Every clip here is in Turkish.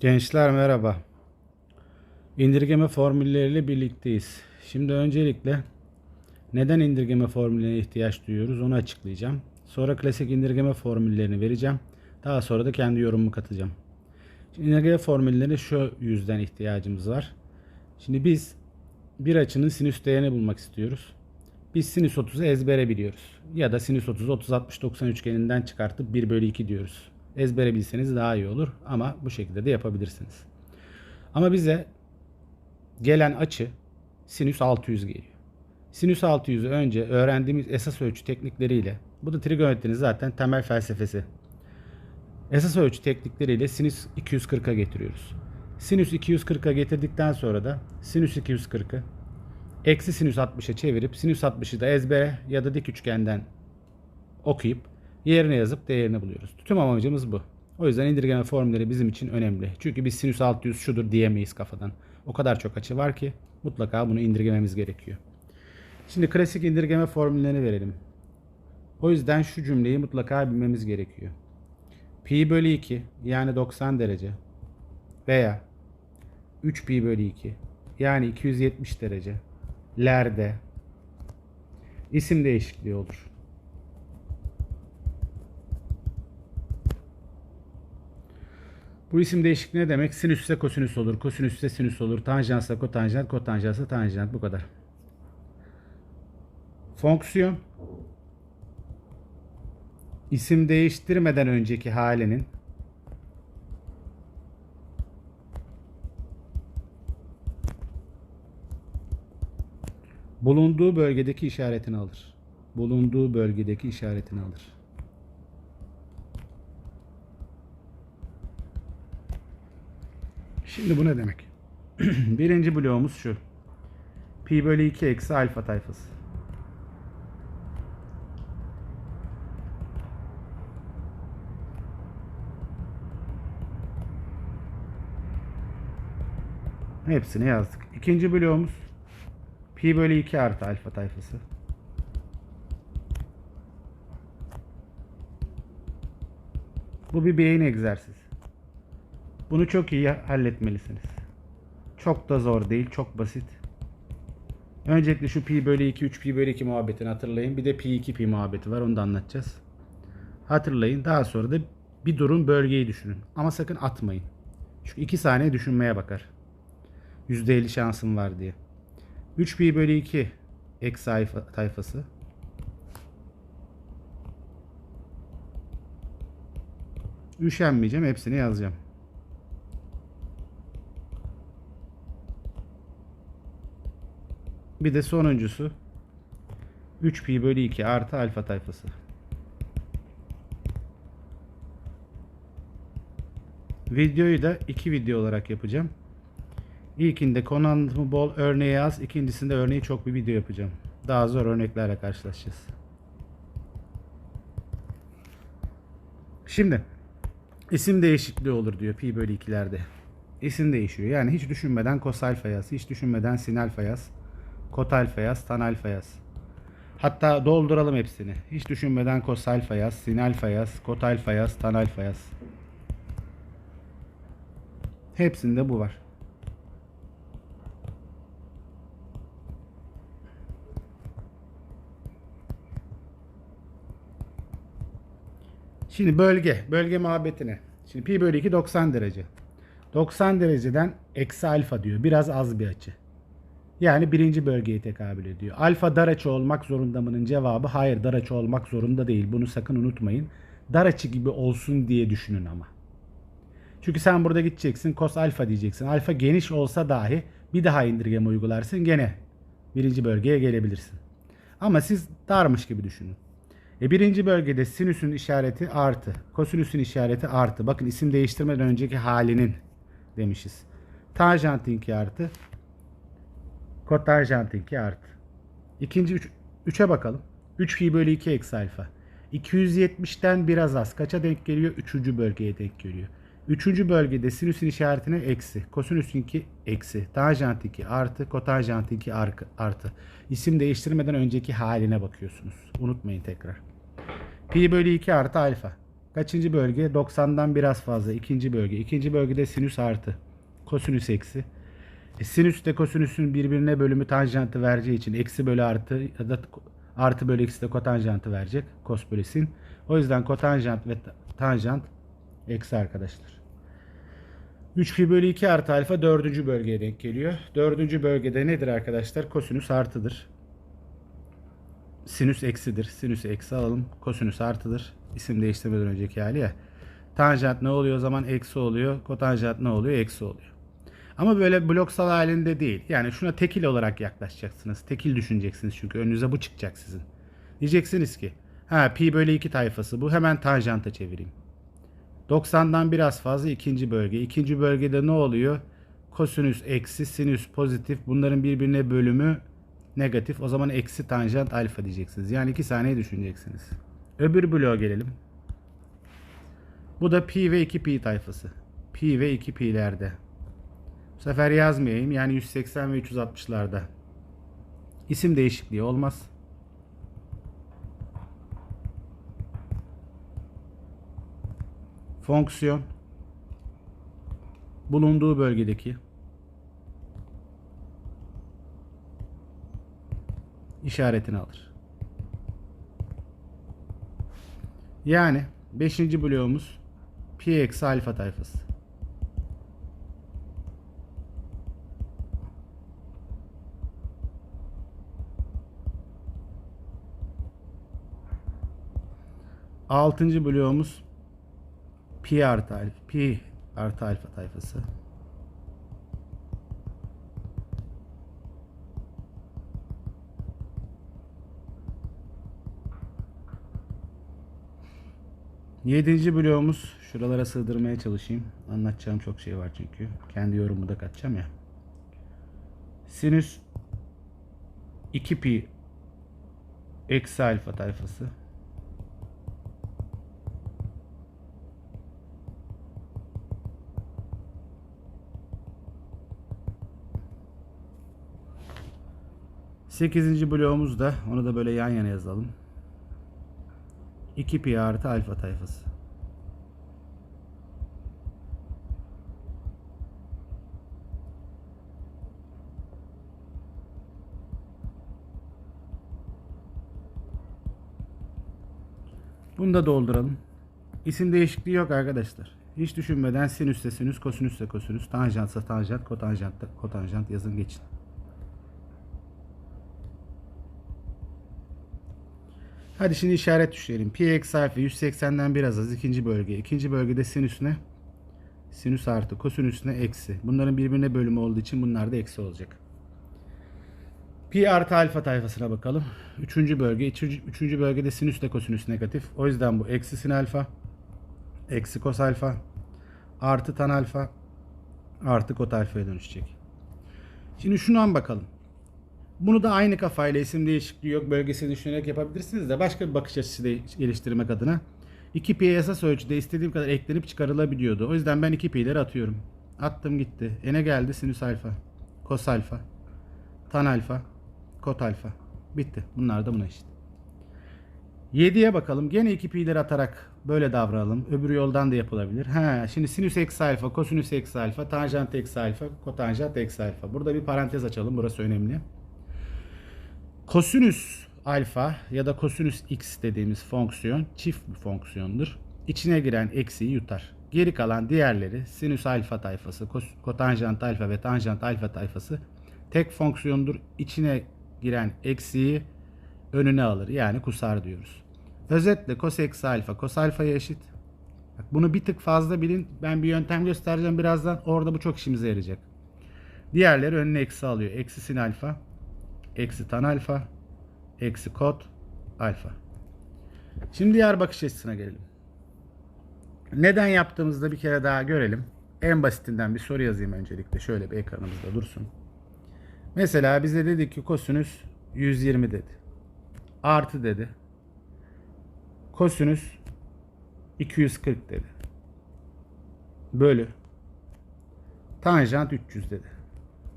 Gençler merhaba. İndirgeme formülleriyle birlikteyiz. Şimdi öncelikle neden indirgeme formüllerine ihtiyaç duyuyoruz onu açıklayacağım. Sonra klasik indirgeme formüllerini vereceğim. Daha sonra da kendi yorumumu katacağım. Şimdi indirgeme formüllerine şu yüzden ihtiyacımız var. Şimdi biz bir açının sinüs değerini bulmak istiyoruz. Biz sinüs 30'u ezbere biliyoruz. Ya da sinüs 30'u 30 60 90 üçgeninden çıkartıp 1 bölü 2 diyoruz. Ezbere bilseniz daha iyi olur ama bu şekilde de yapabilirsiniz. Ama bize gelen açı sinüs 600 geliyor. Sinüs 600'ü önce öğrendiğimiz esas ölçü teknikleriyle bu da trigonometrinin zaten temel felsefesi. Esas ölçü teknikleriyle sinüs 240'a getiriyoruz. Sinüs 240'a getirdikten sonra da sinüs 240'ı eksi sinüs 60'a çevirip sinüs 60'ı da ezbere ya da dik üçgenden okuyup yerine yazıp değerini buluyoruz. Tüm amacımız bu. O yüzden indirgeme formülleri bizim için önemli. Çünkü biz sinüs 600 şudur diyemeyiz kafadan. O kadar çok açı var ki mutlaka bunu indirgememiz gerekiyor. Şimdi klasik indirgeme formüllerini verelim. O yüzden şu cümleyi mutlaka bilmemiz gerekiyor. Pi bölü 2 yani 90 derece veya 3 pi bölü 2 yani 270 derece lerde isim değişikliği olur. Bu isim değişikliği ne demek? Sinüsse kosinüs olur, kosinüsse sinüs olur, tanjansa kotanjant, kotanjansa tanjant bu kadar. Fonksiyon isim değiştirmeden önceki halinin bulunduğu bölgedeki işaretini alır. Bulunduğu bölgedeki işaretini alır. Şimdi bu ne demek? Birinci bloğumuz şu. Pi bölü 2 eksi alfa tayfası. Hepsini yazdık. İkinci bloğumuz pi bölü 2 artı alfa tayfası. Bu bir beyin egzersizi. Bunu çok iyi halletmelisiniz. Çok da zor değil, çok basit. Öncelikle şu pi bölü 2, 3 pi bölü 2 muhabbetini hatırlayın. Bir de pi 2 pi muhabbeti var, onu da anlatacağız. Hatırlayın. Daha sonra da bir durum bölgeyi düşünün. Ama sakın atmayın. Çünkü 2 saniye düşünmeye bakar. %50 şansım var diye. 3 pi bölü 2 eksi alfa tayfası. Üşenmeyeceğim. Hepsini yazacağım. Bir de sonuncusu 3 pi bölü 2 artı alfa tayfası. Videoyu da iki video olarak yapacağım. İlkinde konu anlatımı bol örneği az. ikincisinde örneği çok bir video yapacağım. Daha zor örneklerle karşılaşacağız. Şimdi isim değişikliği olur diyor pi bölü 2'lerde. İsim değişiyor. Yani hiç düşünmeden kos alfa yaz, hiç düşünmeden sin alfa yaz, kot alfa yaz, tan alfa yaz. Hatta dolduralım hepsini. Hiç düşünmeden kos alfa yaz, sin alfa yaz, kot alfa yaz, tan alfa yaz. Hepsinde bu var. Şimdi bölge, bölge muhabbetine. Şimdi pi bölü 2 90 derece. 90 dereceden eksi alfa diyor. Biraz az bir açı. Yani birinci bölgeye tekabül ediyor. Alfa dar açı olmak zorunda mı'nın cevabı hayır dar açı olmak zorunda değil. Bunu sakın unutmayın. Dar açı gibi olsun diye düşünün ama. Çünkü sen burada gideceksin kos alfa diyeceksin. Alfa geniş olsa dahi bir daha indirgeme uygularsın gene birinci bölgeye gelebilirsin. Ama siz darmış gibi düşünün. E birinci bölgede sinüsün işareti artı. Kosinüsün işareti artı. Bakın isim değiştirmeden önceki halinin demişiz. Tanjantinki artı. Kotanjantinki artı. İkinci 3'e üç, bakalım. 3 pi bölü 2 eksi alfa. 270'ten biraz az. Kaça denk geliyor? Üçüncü bölgeye denk geliyor. Üçüncü bölgede sinüsün işaretine eksi. Kosinüsünki eksi. Tanjantinki artı. Kotanjantinki artı. İsim değiştirmeden önceki haline bakıyorsunuz. Unutmayın tekrar. Pi bölü 2 artı alfa. Kaçıncı bölge? 90'dan biraz fazla. İkinci bölge. İkinci bölgede sinüs artı. Kosinüs eksi. E, sinüs de kosinüsün birbirine bölümü tanjantı vereceği için eksi bölü artı ya da artı bölü eksi de kotanjantı verecek. Kos bölü sin. O yüzden kotanjant ve ta- tanjant eksi arkadaşlar. 3 pi bölü 2 artı alfa dördüncü bölgeye denk geliyor. Dördüncü bölgede nedir arkadaşlar? Kosinüs artıdır. Sinüs eksidir. Sinüs eksi alalım. Kosinüs artıdır. İsim değiştirmeden önceki hali ya. Tanjant ne oluyor o zaman? Eksi oluyor. Kotanjant ne oluyor? Eksi oluyor. Ama böyle bloksal halinde değil. Yani şuna tekil olarak yaklaşacaksınız. Tekil düşüneceksiniz çünkü önünüze bu çıkacak sizin. Diyeceksiniz ki ha pi bölü 2 tayfası bu. Hemen tanjanta çevireyim. 90'dan biraz fazla ikinci bölge. İkinci bölgede ne oluyor? Kosinüs eksi, sinüs pozitif. Bunların birbirine bölümü negatif. O zaman eksi tanjant alfa diyeceksiniz. Yani iki saniye düşüneceksiniz. Öbür bloğa gelelim. Bu da pi ve 2 pi tayfası. Pi ve 2 pi'lerde. Bu sefer yazmayayım. Yani 180 ve 360'larda. İsim değişikliği olmaz. Fonksiyon bulunduğu bölgedeki işaretini alır. Yani 5. bloğumuz pi eksi alfa tayfası. Altıncı bloğumuz pi artı alfa, pi artı alfa tayfası. Yedinci bloğumuz şuralara sığdırmaya çalışayım. Anlatacağım çok şey var çünkü. Kendi yorumumu da katacağım ya. Sinüs 2 pi eksi alfa tayfası. Sekizinci bloğumuz da onu da böyle yan yana yazalım. 2 pi artı alfa tayfası. Bunu da dolduralım. İsim değişikliği yok arkadaşlar. Hiç düşünmeden sinüsse sinüs, kosinüsse kosinüs, tanjantsa tanjant, kotanjant da kotanjant yazın geçin. Hadi şimdi işaret düşürelim. Pi eksi alfa 180'den biraz az ikinci bölge. İkinci bölgede sinüs ne? Sinüs artı kosinüs ne? Eksi. Bunların birbirine bölümü olduğu için bunlar da eksi olacak. Pi artı alfa tayfasına bakalım. Üçüncü bölge. Üçüncü, bölgede sinüs de kosinüs negatif. O yüzden bu eksi sin alfa. Eksi kos alfa. Artı tan alfa. Artı kot alfaya dönüşecek. Şimdi şundan bakalım. Bunu da aynı kafayla isim değişikliği yok bölgesini düşünerek yapabilirsiniz de başka bir bakış açısı geliştirmek adına 2pi esas ölçüde istediğim kadar eklenip çıkarılabiliyordu. O yüzden ben 2pi'leri atıyorum. Attım gitti. Ne geldi? Sinüs alfa, kos alfa, tan alfa, kot alfa. Bitti. Bunlar da buna eşit. 7'ye bakalım. Gene 2pi'leri atarak böyle davranalım. Öbür yoldan da yapılabilir. Ha, şimdi sinüs eksi alfa, kosinüs eksi alfa, tanjant eksi alfa, kotanjant eksi alfa. Burada bir parantez açalım. Burası önemli. Kosinüs alfa ya da kosinüs x dediğimiz fonksiyon çift bir fonksiyondur. İçine giren eksiği yutar. Geri kalan diğerleri sinüs alfa tayfası, kotanjant alfa ve tanjant alfa tayfası tek fonksiyondur. İçine giren eksiği önüne alır. Yani kusar diyoruz. Özetle kos eksi alfa kos alfaya eşit. Bak bunu bir tık fazla bilin. Ben bir yöntem göstereceğim birazdan. Orada bu çok işimize yarayacak. Diğerleri önüne eksi alıyor. Eksi sin alfa eksi tan alfa eksi kot alfa. Şimdi diğer bakış açısına gelelim. Neden yaptığımızda bir kere daha görelim. En basitinden bir soru yazayım öncelikle. Şöyle bir ekranımızda dursun. Mesela bize dedi ki kosinüs 120 dedi. Artı dedi. Kosinüs 240 dedi. Bölü. Tanjant 300 dedi.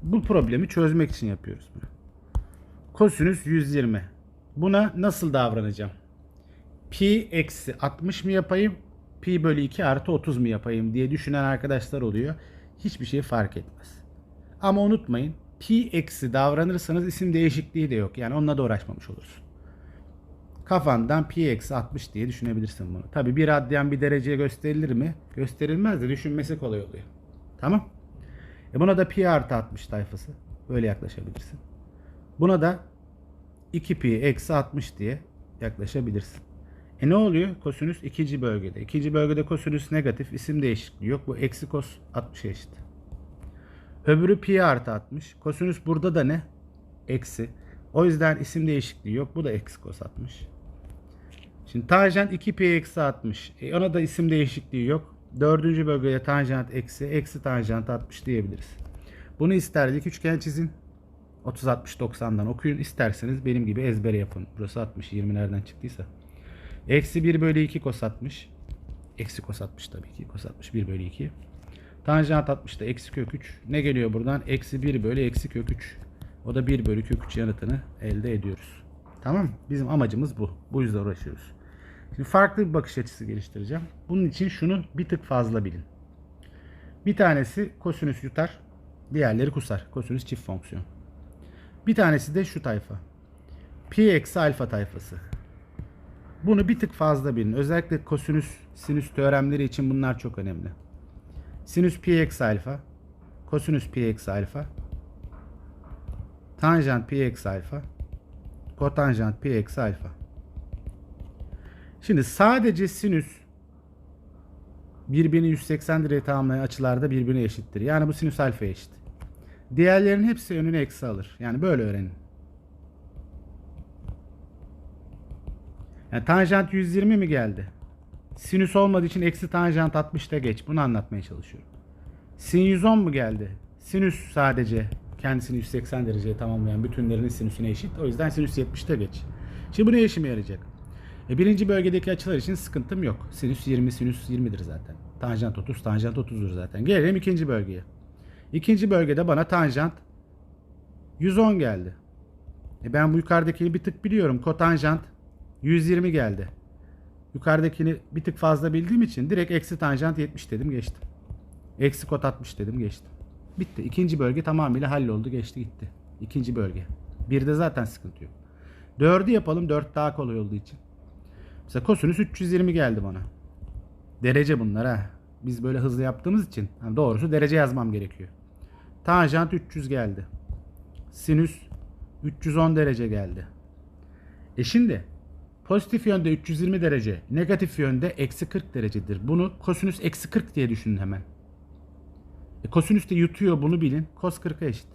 Bu problemi çözmek için yapıyoruz bunu. Kosinüs 120. Buna nasıl davranacağım? Pi eksi 60 mı yapayım? pi bölü 2 artı 30 mu yapayım diye düşünen arkadaşlar oluyor. Hiçbir şey fark etmez. Ama unutmayın pi eksi davranırsanız isim değişikliği de yok. Yani onunla da uğraşmamış olursun. Kafandan pi eksi 60 diye düşünebilirsin bunu. Tabi bir radyan bir dereceye gösterilir mi? Gösterilmez de düşünmesi kolay oluyor. Tamam. E buna da pi artı 60 tayfası. Böyle yaklaşabilirsin. Buna da 2 pi eksi 60 diye yaklaşabilirsin. E ne oluyor? Kosinüs ikinci bölgede. İkinci bölgede kosinüs negatif. isim değişikliği yok. Bu eksi kos 60'a eşit. Öbürü pi artı 60. Kosinüs burada da ne? Eksi. O yüzden isim değişikliği yok. Bu da eksi kos 60. Şimdi tanjant 2 pi eksi 60. E ona da isim değişikliği yok. Dördüncü bölgede tanjant eksi. Eksi tanjant 60 diyebiliriz. Bunu ister dik üçgen çizin. 30 60 90'dan okuyun. İsterseniz benim gibi ezbere yapın. Burası 60 20 nereden çıktıysa. Eksi 1 bölü 2 kos 60. Eksi kos 60 tabii ki. Kos 60 1 bölü 2. Tanjant 60 da eksi kök 3. Ne geliyor buradan? Eksi 1 bölü eksi kök 3. O da 1 bölü kök 3 yanıtını elde ediyoruz. Tamam? Bizim amacımız bu. Bu yüzden uğraşıyoruz. Şimdi farklı bir bakış açısı geliştireceğim. Bunun için şunu bir tık fazla bilin. Bir tanesi kosinüs yutar. Diğerleri kusar. Kosinüs çift fonksiyon. Bir tanesi de şu tayfa. Pi eksi alfa tayfası. Bunu bir tık fazla bilin. Özellikle kosinüs sinüs teoremleri için bunlar çok önemli. Sinüs pi eksi alfa. Kosinüs pi eksi alfa. Tanjant pi eksi alfa. Kotanjant pi eksi alfa. Şimdi sadece sinüs birbirini 180 derece tamamlayan açılarda birbirine eşittir. Yani bu sinüs alfa eşit. Diğerlerinin hepsi önüne eksi alır. Yani böyle öğrenin. Yani tanjant 120 mi geldi? Sinüs olmadığı için eksi tanjant 60'ta geç. Bunu anlatmaya çalışıyorum. Sin 110 mu geldi? Sinüs sadece kendisini 180 dereceye tamamlayan bütünlerinin sinüsüne eşit. O yüzden sinüs 70'te geç. Şimdi bu ne işime yarayacak? E, birinci bölgedeki açılar için sıkıntım yok. Sinüs 20, sinüs 20'dir zaten. Tanjant 30, tanjant 30'dur zaten. Gelelim ikinci bölgeye. İkinci bölgede bana tanjant 110 geldi. E ben bu yukarıdakini bir tık biliyorum. Kotanjant 120 geldi. Yukarıdakini bir tık fazla bildiğim için direkt eksi tanjant 70 dedim geçtim. Eksi kot 60 dedim geçtim. Bitti. İkinci bölge tamamıyla halloldu geçti gitti. İkinci bölge. Bir de zaten sıkıntı yok. Dördü yapalım. Dört daha kolay olduğu için. Mesela kosinüs 320 geldi bana. Derece bunlar ha. Biz böyle hızlı yaptığımız için doğrusu derece yazmam gerekiyor. Tanjant 300 geldi. Sinüs 310 derece geldi. E şimdi pozitif yönde 320 derece, negatif yönde eksi 40 derecedir. Bunu kosinüs eksi 40 diye düşünün hemen. E, kosinüs de yutuyor bunu bilin. Kos 40'a eşit.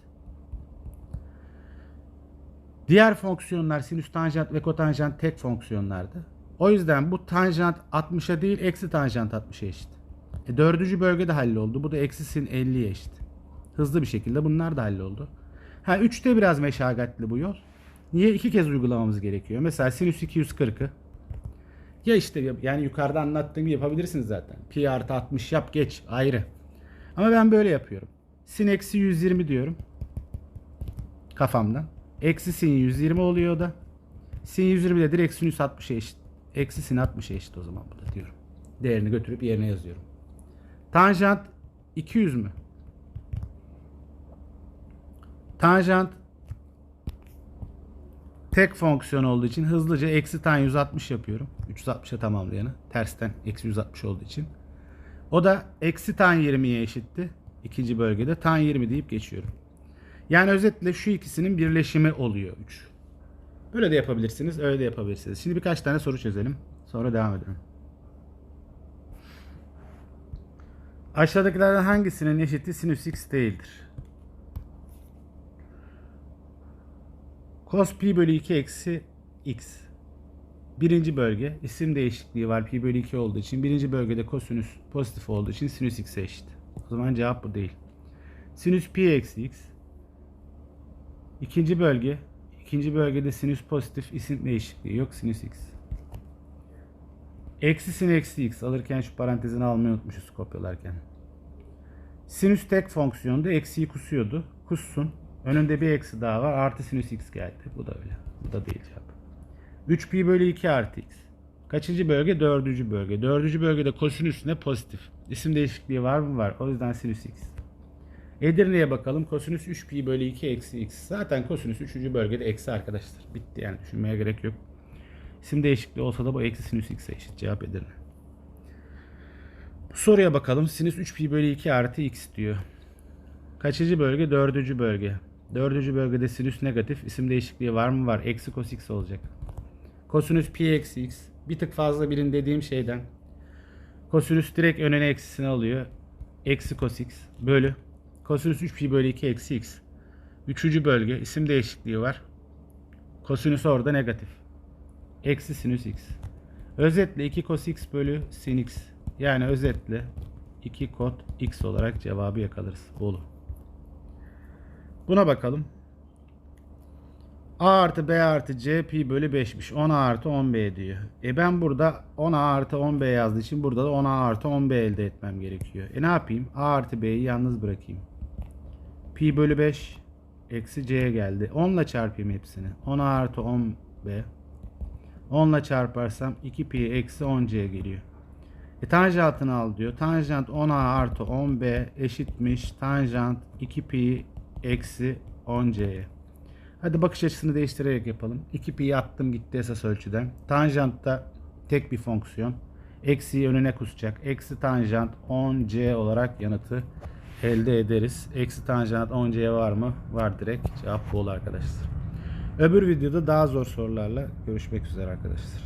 Diğer fonksiyonlar sinüs tanjant ve kotanjant tek fonksiyonlardı. O yüzden bu tanjant 60'a değil eksi tanjant 60'a eşit. E, dördüncü bölgede halloldu. Bu da eksi sin 50'ye eşit. Hızlı bir şekilde bunlar da halloldu. Ha 3'te biraz meşakkatli bu yol. Niye? iki kez uygulamamız gerekiyor. Mesela sinüs 240'ı ya işte yani yukarıda anlattığım gibi yapabilirsiniz zaten. Pi artı 60 yap geç ayrı. Ama ben böyle yapıyorum. Sin eksi 120 diyorum. Kafamdan. Eksi sin 120 oluyor da. Sin 120 de direkt sinüs 60'a eşit. Eksi sin 60'a eşit o zaman bu da diyorum. Değerini götürüp yerine yazıyorum. Tanjant 200 mü? Tanjant tek fonksiyon olduğu için hızlıca eksi tan 160 yapıyorum. 360'a tamamlayanı. Tersten eksi 160 olduğu için. O da eksi tan 20'ye eşitti. İkinci bölgede tan 20 deyip geçiyorum. Yani özetle şu ikisinin birleşimi oluyor 3. Böyle de yapabilirsiniz, öyle de yapabilirsiniz. Şimdi birkaç tane soru çözelim. Sonra devam edelim. Aşağıdakilerden hangisinin eşiti sinüs x değildir? Cos pi bölü 2 eksi x. Birinci bölge isim değişikliği var pi bölü 2 olduğu için. Birinci bölgede kosinüs pozitif olduğu için sinüs x'e eşit. O zaman cevap bu değil. Sinüs pi eksi x. İkinci bölge. ikinci bölgede sinüs pozitif isim değişikliği yok. Sinüs x. Eksi sin eksi x alırken şu parantezini almayı unutmuşuz kopyalarken. Sinüs tek fonksiyonda eksiyi kusuyordu. Kussun. Önünde bir eksi daha var. Artı sinüs x geldi. Bu da öyle. Bu da değil cevap. 3 pi bölü 2 artı x. Kaçıncı bölge? Dördüncü bölge. Dördüncü bölgede kosinüs ne? Pozitif. İsim değişikliği var mı? Var. O yüzden sinüs x. Edirne'ye bakalım. Kosinüs 3 pi bölü 2 eksi x. Zaten kosinüs 3. bölgede eksi arkadaşlar. Bitti yani düşünmeye gerek yok. İsim değişikliği olsa da bu eksi sinüs x'e eşit. Cevap Edirne. Bu soruya bakalım. Sinüs 3 pi bölü 2 artı x diyor. Kaçıncı bölge? Dördüncü bölge. Dördüncü bölgede sinüs negatif. İsim değişikliği var mı? Var. Eksi cos x olacak. Kosinüs pi eksi x. Bir tık fazla birin dediğim şeyden. Kosinüs direkt önüne eksisini alıyor. Eksi cos x bölü. Kosinüs 3 pi bölü 2 eksi x. Üçüncü bölge. isim değişikliği var. Kosinüs orada negatif. Eksi sinüs x. Özetle 2 cos x bölü sin x. Yani özetle 2 kot x olarak cevabı yakalarız. Bolu. Buna bakalım. A artı B artı C pi bölü 5'miş. 10A artı 10B diyor. E ben burada 10A artı 10B yazdığı için burada da 10A artı 10B elde etmem gerekiyor. E ne yapayım? A artı B'yi yalnız bırakayım. Pi bölü 5 eksi C'ye geldi. 10 ile çarpayım hepsini. 10A artı 10B 10 ile çarparsam 2 pi eksi 10C geliyor. E tanjantını al diyor. Tanjant 10A artı 10B eşitmiş. Tanjant 2 pi eksi 10C'ye. Hadi bakış açısını değiştirerek yapalım. 2 pi'yi attım gitti esas ölçüden. Tanjant da tek bir fonksiyon. Eksiyi önüne kusacak. Eksi tanjant 10c olarak yanıtı elde ederiz. Eksi tanjant 10c var mı? Var direkt. Cevap bol arkadaşlar. Öbür videoda daha zor sorularla görüşmek üzere arkadaşlar.